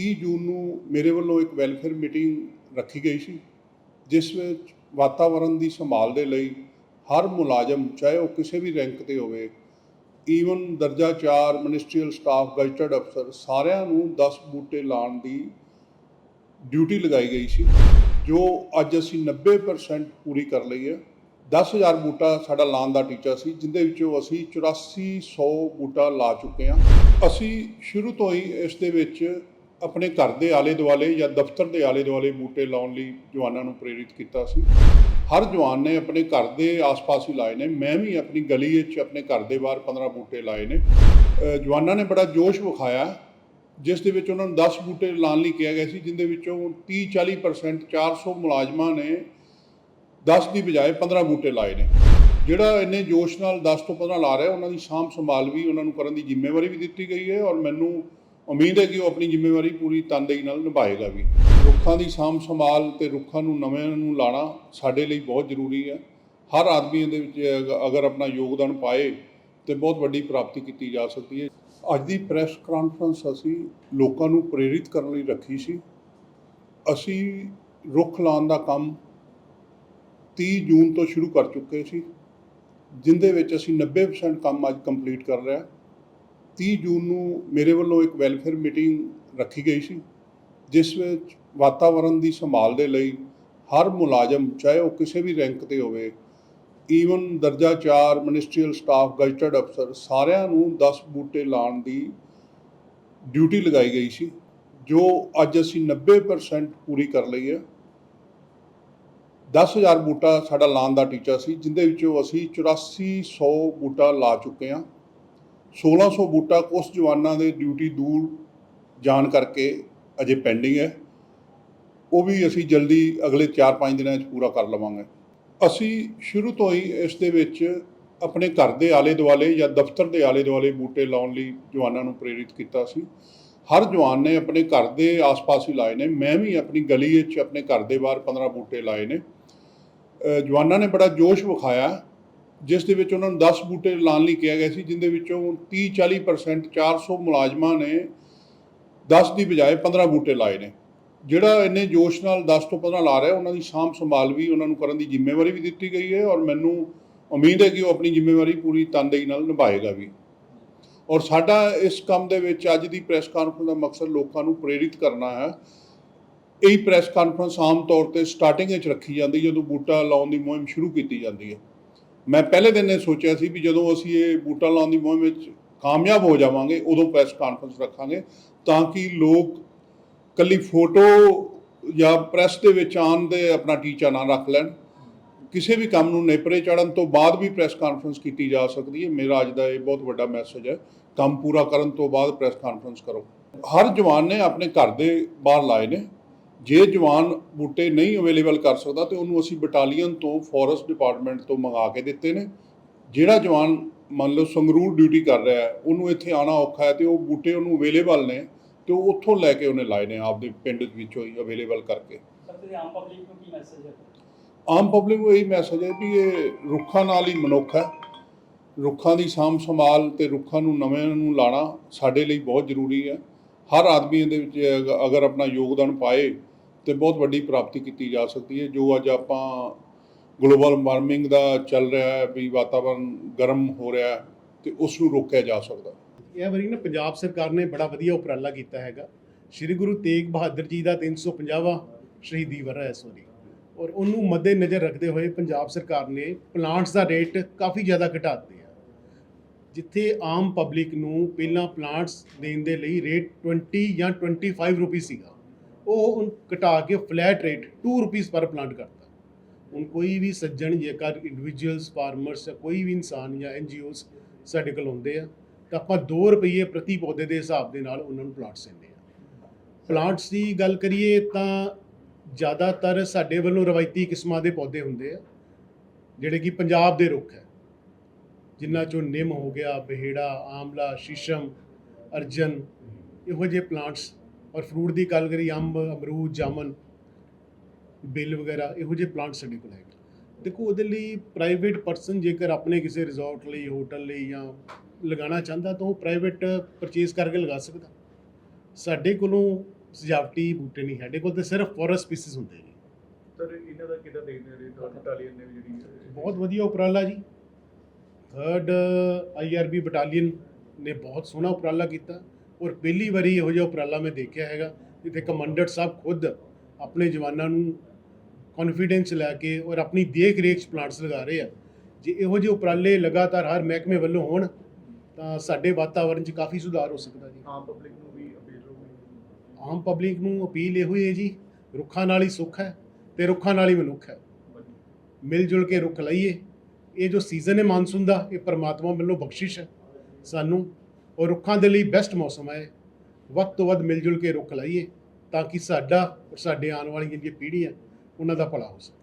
30 ਜੂਨ ਨੂੰ ਮੇਰੇ ਵੱਲੋਂ ਇੱਕ ਵੈਲਫੇਅਰ ਮੀਟਿੰਗ ਰੱਖੀ ਗਈ ਸੀ, ਜਿਸ ਵਿੱਚ ਵਾਤਾਵਰਣ ਦੀ ਸੰਭਾਲ ਦੇ ਲਈ ਹਰ ਮੁਲਾਜ਼ਮ, ਚਾਹੇ ਉਹ ਕਿਸੇ ਵੀ ਰੈਂਕ ਤੇ ਹੋਵੇ ਈਵਨ ਦਰਜਾ 4 ਮਿਨਿਸਟਰੀਅਲ ਸਟਾਫ ਗਜ਼ਟਡ ਅਫਸਰ ਸਾਰਿਆਂ ਨੂੰ 10 ਬੂਟੇ ਲਾਉਣ ਦੀ ਡਿਊਟੀ ਲਗਾਈ ਗਈ ਸੀ, ਜੋ ਅੱਜ ਅਸੀਂ 90% ਪੂਰੀ ਕਰ ਲਈ ਹੈ। 10000 ਬੂਟਾ ਸਾਡਾ ਲਾਉਣ ਦਾ ਟੀਚਾ ਸੀ, ਜਿੰਦੇ ਵਿੱਚੋਂ ਅਸੀਂ 8400 ਬੂਟਾ ਲਾ ਚੁੱਕੇ ਹਾਂ। ਅਸੀਂ ਸ਼ੁਰੂ ਤੋਂ ਹੀ ਇਸ ਦੇ ਵਿੱਚ ਆਪਣੇ ਘਰ ਦੇ ਆਲੇ ਦੁਆਲੇ ਜਾਂ ਦਫ਼ਤਰ ਦੇ ਆਲੇ ਦੁਆਲੇ ਬੂਟੇ ਲਾਉਣ ਲਈ ਜਵਾਨਾਂ ਨੂੰ ਪ੍ਰੇਰਿਤ ਕੀਤਾ ਸੀ। ਹਰ ਜਵਾਨ ਨੇ ਆਪਣੇ ਘਰ ਦੇ ਆਸ-ਪਾਸ ਹੀ ਲਾਏ ਨੇ। ਮੈਂ ਵੀ ਆਪਣੀ ਗਲੀ ਵਿੱਚ ਆਪਣੇ ਘਰ ਦੇ ਬਾਹਰ 15 ਬੂਟੇ ਲਾਏ ਨੇ। ਜਵਾਨਾਂ ਨੇ ਬੜਾ ਜੋਸ਼ ਵਿਖਾਇਆ, ਜਿਸ ਦੇ ਵਿੱਚ ਉਹਨਾਂ ਨੂੰ 10 ਬੂਟੇ ਲਾਉਣ ਲਈ ਕਿਹਾ ਗਿਆ ਸੀ, ਜਿੰਦੇ ਵਿੱਚੋਂ 30 40% 400 ਮੁਲਾਜ਼ਮਾਂ ਨੇ 10 ਦੀ ਬਜਾਏ 15 ਬੂਟੇ ਲਾਏ ਨੇ। ਜਿਹੜਾ ਇੰਨੇ ਜੋਸ਼ ਨਾਲ 10 ਤੋਂ 15 ਲਾ ਰਿਹਾ, ਉਹਨਾਂ ਦੀ ਸਾਂਭ ਸੰਭਾਲ ਵੀ ਉਹਨਾਂ ਨੂੰ ਕਰਨ ਦੀ ਜ਼ਿੰਮੇਵਾਰੀ ਵੀ ਦਿੱਤੀ ਗਈ ਹੈ ਔਰ ਮੈਨੂੰ ਉਮੀਦ ਹੈ ਕਿ ਉਹ ਆਪਣੀ ਜ਼ਿੰਮੇਵਾਰੀ ਪੂਰੀ ਤਨਦੇਹੀ ਨਾਲ ਨਿਭਾਏਗਾ ਵੀ। ਰੁੱਖਾਂ ਦੀ ਸਾਂਭ ਸੰਭਾਲ ਤੇ ਰੁੱਖਾਂ ਨੂੰ ਨਵੇਂ ਨੂੰ ਲਾਣਾ ਸਾਡੇ ਲਈ ਬਹੁਤ ਜ਼ਰੂਰੀ ਹੈ। ਹਰ ਆਦਮੀ ਦੇ ਵਿੱਚ ਅਗਰ ਆਪਣਾ ਯੋਗਦਾਨ ਪਾਏ ਤੇ ਬਹੁਤ ਵੱਡੀ ਪ੍ਰਾਪਤੀ ਕੀਤੀ ਜਾ ਸਕਦੀ ਹੈ। ਅੱਜ ਦੀ ਪ੍ਰੈਸ ਕਾਨਫਰੰਸ ਅਸੀਂ ਲੋਕਾਂ ਨੂੰ ਪ੍ਰੇਰਿਤ ਕਰਨ ਲਈ ਰੱਖੀ ਸੀ। ਅਸੀਂ ਰੁੱਖ ਲਾਉਣ ਦਾ ਕੰਮ 30 ਜੂਨ ਤੋਂ ਸ਼ੁਰੂ ਕਰ ਚੁੱਕੇ ਸੀ, ਜਿੰਦੇ ਵਿੱਚ ਅਸੀਂ 90% ਕੰਮ ਅੱਜ ਕੰਪਲੀਟ ਕਰ ਰਿਹਾ 30 ਜੂਨ ਨੂੰ ਮੇਰੇ ਵੱਲੋਂ ਇੱਕ ਵੈਲਫੇਅਰ ਮੀਟਿੰਗ ਰੱਖੀ ਗਈ ਸੀ, ਜਿਸ ਵਿੱਚ ਵਾਤਾਵਰਣ ਦੀ ਸੰਭਾਲ ਦੇ ਲਈ ਹਰ ਮੁਲਾਜ਼ਮ, ਚਾਹੇ ਉਹ ਕਿਸੇ ਵੀ ਰੈਂਕ ਤੇ ਹੋਵੇ ਈਵਨ ਦਰਜਾ 4 ਮਿਨਿਸਟਰੀਅਲ ਸਟਾਫ, ਗਜ਼ਟਡ ਅਫਸਰ, ਸਾਰਿਆਂ ਨੂੰ 10 ਬੂਟੇ ਲਾਉਣ ਦੀ ਡਿਊਟੀ ਲਗਾਈ ਗਈ ਸੀ, ਜੋ ਅੱਜ ਅਸੀਂ 90% ਪੂਰੀ ਕਰ ਲਈ ਹੈ। 10000 ਬੂਟਾ ਸਾਡਾ ਲਾਉਣ ਦਾ ਟੀਚਾ ਸੀ, ਜਿੰਦੇ ਵਿੱਚੋਂ ਅਸੀਂ 8400 ਬੂਟਾ ਲਾ ਚੁੱਕੇ ਹਾਂ। 1600 ਬੂਟਾ ਉਸ ਜਵਾਨਾਂ ਦੇ ਡਿਊਟੀ ਦੂਰ ਜਾਣ ਕਰਕੇ ਅਜੇ ਪੈਂਡਿੰਗ ਹੈ। ਉਹ ਵੀ ਅਸੀਂ ਜਲਦੀ ਅਗਲੇ 4-5 ਦਿਨਾਂ ਵਿੱਚ ਪੂਰਾ ਕਰ ਲਵਾਂਗੇ। ਅਸੀਂ ਸ਼ੁਰੂ ਤੋਂ ਹੀ ਇਸ ਦੇ ਵਿੱਚ ਆਪਣੇ ਘਰ ਦੇ ਆਲੇ ਦੁਆਲੇ ਜਾਂ ਦਫ਼ਤਰ ਦੇ ਆਲੇ ਦੁਆਲੇ ਬੂਟੇ ਲਾਉਣ ਲਈ ਜਵਾਨਾਂ ਨੂੰ ਪ੍ਰੇਰਿਤ ਕੀਤਾ ਸੀ। ਹਰ ਜਵਾਨ ਨੇ ਆਪਣੇ ਘਰ ਦੇ ਆਸ-ਪਾਸ ਹੀ ਲਾਏ ਨੇ। ਮੈਂ ਵੀ ਆਪਣੀ ਗਲੀ ਵਿੱਚ ਆਪਣੇ ਘਰ ਦੇ ਬਾਹਰ 15 ਬੂਟੇ ਲਾਏ ਨੇ। ਜਵਾਨਾਂ ਨੇ ਬੜਾ ਜੋਸ਼ ਵਿਖਾਇਆ ਜਿਸ ਦੇ ਵਿੱਚ ਉਹਨਾਂ ਨੂੰ 10 ਬੂਟੇ ਲਾਉਣ ਲਈ ਕਿਹਾ ਗਿਆ ਸੀ, ਜਿੰਦੇ ਵਿੱਚੋਂ 30 40% 400 ਮੁਲਾਜ਼ਮਾਂ ਨੇ 10 ਦੀ ਬਜਾਏ 15 ਬੂਟੇ ਲਾਏ ਨੇ। ਜਿਹੜਾ ਇੰਨੇ ਜੋਸ਼ ਨਾਲ 10 ਤੋਂ 15 ਲਾ ਰਿਹਾ, ਉਹਨਾਂ ਦੀ ਸਾਂਭ ਸੰਭਾਲ ਵੀ ਉਹਨਾਂ ਨੂੰ ਕਰਨ ਦੀ ਜ਼ਿੰਮੇਵਾਰੀ ਵੀ ਦਿੱਤੀ ਗਈ ਹੈ ਔਰ ਮੈਨੂੰ ਉਮੀਦ ਹੈ ਕਿ ਉਹ ਆਪਣੀ ਜ਼ਿੰਮੇਵਾਰੀ ਪੂਰੀ ਤਨਦੇਹੀ ਨਾਲ ਨਿਭਾਏਗਾ ਵੀ। ਔਰ ਸਾਡਾ ਇਸ ਕੰਮ ਦੇ ਵਿੱਚ ਅੱਜ ਦੀ ਪ੍ਰੈਸ ਕਾਨਫਰੰਸ ਦਾ ਮਕਸਦ ਲੋਕਾਂ ਨੂੰ ਪ੍ਰੇਰਿਤ ਕਰਨਾ ਹੈ। ਇਹ ਪ੍ਰੈਸ ਕਾਨਫਰੰਸ ਆਮ ਤੌਰ ਤੇ ਸਟਾਰਟਿੰਗ ਵਿੱਚ ਰੱਖੀ ਜਾਂਦੀ, ਜਦੋਂ ਬੂਟਾ ਲਾਉਣ ਦੀ ਮੁਹਿੰਮ ਸ਼ੁਰੂ ਕੀਤੀ ਜਾਂਦੀ ਹੈ। ਮੈਂ ਪਹਿਲੇ ਦਿਨ ਇਹ ਸੋਚਿਆ ਸੀ ਵੀ ਜਦੋਂ ਅਸੀਂ ਇਹ ਬੂਟਾ ਲਾਉਣ ਦੀ ਮੁਹਿੰਮ ਵਿੱਚ ਕਾਮਯਾਬ ਹੋ ਜਾਵਾਂਗੇ, ਉਦੋਂ ਪ੍ਰੈਸ ਕਾਨਫਰੰਸ ਰੱਖਾਂਗੇ ਤਾਂ ਕਿ ਲੋਕ ਕੱਲੀ ਫੋਟੋ ਜਾਂ ਪ੍ਰੈਸ ਦੇ ਵਿੱਚ ਆਉਣ ਦੇ ਆਪਣਾ ਟੀਚਾ ਨਾ ਰੱਖ ਲੈਣ। ਕਿਸੇ ਵੀ ਕੰਮ ਨੂੰ ਨੇਪਰੇ ਚੜਨ ਤੋਂ ਬਾਅਦ ਵੀ ਪ੍ਰੈਸ ਕਾਨਫਰੰਸ ਕੀਤੀ ਜਾ ਸਕਦੀ ਹੈ। ਮੇਰਾ ਅੱਜ ਦਾ ਇਹ ਬਹੁਤ ਵੱਡਾ ਮੈਸੇਜ ਹੈ। ਕੰਮ ਪੂਰਾ ਕਰਨ ਤੋਂ ਬਾਅਦ ਪ੍ਰੈਸ ਕਾਨਫਰੰਸ ਕਰੋ। ਹਰ ਜਵਾਨ ਨੇ ਆਪਣੇ ਘਰ ਦੇ ਬਾਹਰ ਲਾਏ ਨੇ। ਜੇ ਜਵਾਨ ਬੂਟੇ ਨਹੀਂ ਅਵੇਲੇਬਲ ਕਰ ਸਕਦਾ ਤੇ ਉਹਨੂੰ ਅਸੀਂ ਬਟਾਲੀਅਨ ਤੋਂ ਫੋਰੈਸਟ ਡਿਪਾਰਟਮੈਂਟ ਤੋਂ ਮੰਗਾ ਕੇ ਦਿੱਤੇ ਨੇ। ਜਿਹੜਾ ਜਵਾਨ ਮੰਨ ਲਓ ਸੰਗਰੂਰ ਡਿਊਟੀ ਕਰ ਰਿਹਾ ਹੈ ਉਹਨੂੰ ਇੱਥੇ ਆਣਾ ਔਖਾ ਹੈ ਤੇ ਉਹ ਬੂਟੇ ਉਹਨੂੰ ਅਵੇਲੇਬਲ ਨੇ ਤੇ ਉਹ ਉੱਥੋਂ ਲੈ ਕੇ ਉਹਨੇ ਲਾਏ ਨੇ ਆਪਦੇ ਪਿੰਡ ਵਿੱਚੋਂ ਹੀ ਅਵੇਲੇਬਲ ਕਰਕੇ। ਆਮ ਪਬਲਿਕ ਨੂੰ ਕੀ ਮੈਸੇਜ ਹੈ? ਆਮ ਪਬਲਿਕ ਨੂੰ ਇਹ ਮੈਸੇਜ ਹੈ ਵੀ ਇਹ ਰੁੱਖਾਂ ਨਾਲ ਹੀ ਮਨੁੱਖ ਹੈ। ਰੁੱਖਾਂ ਦੀ ਸਾਂਭ ਸੰਭਾਲ ਤੇ ਰੁੱਖਾਂ ਨੂੰ ਨਵੇਂ ਨੂੰ ਲਾਣਾ ਸਾਡੇ ਲਈ ਬਹੁਤ ਜ਼ਰੂਰੀ ਹੈ। ਹਰ ਆਦਮੀ ਇਹਦੇ ਵਿੱਚ ਅਗ- ਅਗਰ ਆਪਣਾ ਯੋਗਦਾਨ ਪਾਏ ਤੇ ਬਹੁਤ ਵੱਡੀ ਪ੍ਰਾਪਤੀ ਕੀਤੀ ਜਾ ਸਕਦੀ ਹੈ। ਜੋ ਅੱਜ ਆਪਾਂ ਗਲੋਬਲ ਵਾਰਮਿੰਗ ਦਾ ਚੱਲ ਰਿਹਾ ਹੈ, ਵੀ ਵਾਤਾਵਰਣ ਗਰਮ ਹੋ ਰਿਹਾ ਹੈ ਤੇ ਉਸ ਨੂੰ ਰੋਕਿਆ ਜਾ ਸਕਦਾ। ਇਹ ਵਾਰੀ ਨਾ ਪੰਜਾਬ ਸਰਕਾਰ ਨੇ ਬੜਾ ਵਧੀਆ ਉਪਰਾਲਾ ਕੀਤਾ ਹੈਗਾ। ਸ੍ਰੀ ਗੁਰੂ ਤੇਗ ਬਹਾਦਰ ਜੀ ਦਾ 350ਵਾਂ ਸ਼ਹੀਦੀ ਵਰ੍ਹਾ ਹੈ ਇਸ ਵਾਰੀ ਔਰ ਉਹਨੂੰ ਮੱਦੇ ਨਜ਼ਰ ਰੱਖਦੇ ਹੋਏ ਪੰਜਾਬ ਸਰਕਾਰ ਨੇ ਪਲਾਂਟਸ ਦਾ ਰੇਟ ਕਾਫੀ ਜ਼ਿਆਦਾ ਘਟਾ ਦਿੱਤੇ ਜਿੱਥੇ ਆਮ ਪਬਲਿਕ ਨੂੰ ਪਹਿਲਾਂ ਪਲਾਂਟਸ ਦੇਣ ਦੇ ਲਈ ਰੇਟ 20 ਜਾਂ 25 ਰੁਪਏ ਸੀਗਾ। ਉਹ ਘਟਾ ਕੇ ਫਲੈਟ ਰੇਟ 2 ਰੁਪਏ ਪਰ ਪਲਾਂਟ ਕਰਤਾ। ਹੁਣ ਕੋਈ ਵੀ ਸੱਜਣ ਜੇਕਰ ਇੰਡੀਵਿਜੂਅਲਸ ਫਾਰਮਰਸ ਜਾਂ ਕੋਈ ਵੀ ਇਨਸਾਨ ਜਾਂ ਐਨਜੀਓਜ਼ ਸਾਡੇ ਕੋਲ ਆਉਂਦੇ ਆ, ਤਾਂ ਆਪਾਂ 2 ਰੁਪਏ ਪ੍ਰਤੀ ਪੌਦੇ ਦੇ ਹਿਸਾਬ ਦੇ ਨਾਲ ਉਹਨਾਂ ਨੂੰ ਪਲਾਂਟਸ ਦਿੰਦੇ ਆ। ਪਲਾਂਟਸ ਦੀ ਗੱਲ ਕਰੀਏ ਤਾਂ ਜ਼ਿਆਦਾਤਰ ਸਾਡੇ ਵੱਲੋਂ ਰਵਾਇਤੀ ਕਿਸਮਾਂ ਦੇ ਪੌਦੇ ਹੁੰਦੇ ਆ, ਜਿਹੜੇ ਕਿ ਪੰਜਾਬ ਦੇ ਰੁੱਖ ਹੈ। ਜਿਨ੍ਹਾਂ ਚੋਂ ਨਿੰਮ ਹੋ ਗਿਆ, ਬਹਿੜਾ, ਆਮਲਾ, ਸ਼ੀਸ਼ਮ, ਅਰਜਨ, ਇਹੋ ਜਿਹੇ ਪਲਾਂਟਸ ਔਰ ਫਰੂਟ ਦੀ ਗੱਲ ਕਰੀ ਅੰਬ ਅਮਰੂਦ ਜਾਮਨ ਬਿੱਲ ਵਗੈਰਾ ਇਹੋ ਜਿਹੇ ਪਲਾਂਟ ਸਾਡੇ ਕੋਲ ਹੈਗੇ। ਦੇਖੋ ਉਹਦੇ ਲਈ ਪ੍ਰਾਈਵੇਟ ਪਰਸਨ ਜੇਕਰ ਆਪਣੇ ਕਿਸੇ ਰਿਜ਼ੋਰਟ ਲਈ ਹੋਟਲ ਲਈ ਜਾਂ ਲਗਾਉਣਾ ਚਾਹੁੰਦਾ ਤਾਂ ਉਹ ਪ੍ਰਾਈਵੇਟ ਪਰਚੇਸ ਕਰਕੇ ਲਗਾ ਸਕਦਾ। ਸਾਡੇ ਕੋਲੋਂ ਸਜਾਵਟੀ ਬੂਟੇ ਨਹੀਂ ਸਾਡੇ ਕੋਲ ਤੇ ਸਿਰਫ ਫੋਰੈਸਟ ਸਪੀਸੀਜ਼ ਹੁੰਦੇ ਨੇ। ਸਰ ਇਹਨਾਂ ਦਾ ਕਿਦਾਂ ਦੇਖਦੇ ਨੇ ਬਟਾਲੀਅਨ ਨੇ ਵੀ ਜਿਹੜੀ ਅਹ, ਬਹੁਤ ਵਧੀਆ ਉਪਰਾਲਾ ਜੀ। ਥਰਡ ਆਈਆਰਬੀ ਬਟਾਲੀਅਨ ਨੇ ਬਹੁਤ ਸੋਹਣਾ ਉਪਰਾਲਾ ਕੀਤਾ। ਔਰ ਪਹਿਲੀ ਵਾਰੀ ਇਹੋ ਜਿਹਾ ਉਪਰਾਲਾ ਮੈਂ ਦੇਖਿਆ ਹੈਗਾ ਜਿੱਥੇ ਕਮਾਂਡਰ ਸਾਹਿਬ ਖੁਦ ਆਪਣੇ ਜਵਾਨਾਂ ਨੂੰ ਕੌਨਫੀਡੈਂਸ ਲੈ ਕੇ ਔਰ ਆਪਣੀ ਦੇਖ ਰੇਖ ਪਲਾਂਟਸ ਲਗਾ ਰਹੇ ਆ। ਜੇ ਇਹੋ ਜਿਹੇ ਉਪਰਾਲੇ ਲਗਾਤਾਰ ਹਰ ਮਹਿਕਮੇ ਵੱਲੋਂ ਹੋਣ ਤਾਂ ਸਾਡੇ ਵਾਤਾਵਰਣ 'ਚ ਕਾਫੀ ਸੁਧਾਰ ਹੋ ਸਕਦਾ ਜੀ। ਆਮ ਪਬਲਿਕ ਨੂੰ ਵੀ ਅਪੀਲ ਹੋਊਗੀ। ਆਮ ਪਬਲਿਕ ਨੂੰ ਅਪੀਲ ਇਹੋ ਹੀ ਹੈ ਜੀ ਰੁੱਖਾਂ ਨਾਲ ਹੀ ਸੁੱਖ ਹੈ ਤੇ ਰੁੱਖਾਂ ਨਾਲ ਹੀ ਮਨੁੱਖ ਹੈ। ਮਿਲ ਜੁਲ ਕੇ ਰੁੱਖ ਲਾਈਏ। ਇਹ ਜੋ ਸੀਜ਼ਨ ਹੈ ਮਾਨਸੂਨ ਦਾ ਇਹ ਪਰਮਾਤਮਾ ਵੱਲੋਂ ਬਖਸ਼ਿਸ਼ ਹੈ। ਸਾਨੂੰ ਔਰ ਰੁੱਖਾਂ ਦੇ ਲਈ ਬੈਸਟ ਮੌਸਮ ਹੈ ਵੱਧ ਤੋਂ ਵੱਧ ਮਿਲ ਜੁਲ ਕੇ ਰੁੱਖ ਲਾਈਏ ਤਾਂ ਕਿ ਸਾਡਾ ਔਰ ਸਾਡੇ ਆਉਣ ਵਾਲੀਆਂ ਜਿਹੜੀਆਂ ਪੀੜ੍ਹੀਆਂ, ਉਹਨਾਂ ਦਾ ਭਲਾ ਹੋ ਸਕੇ।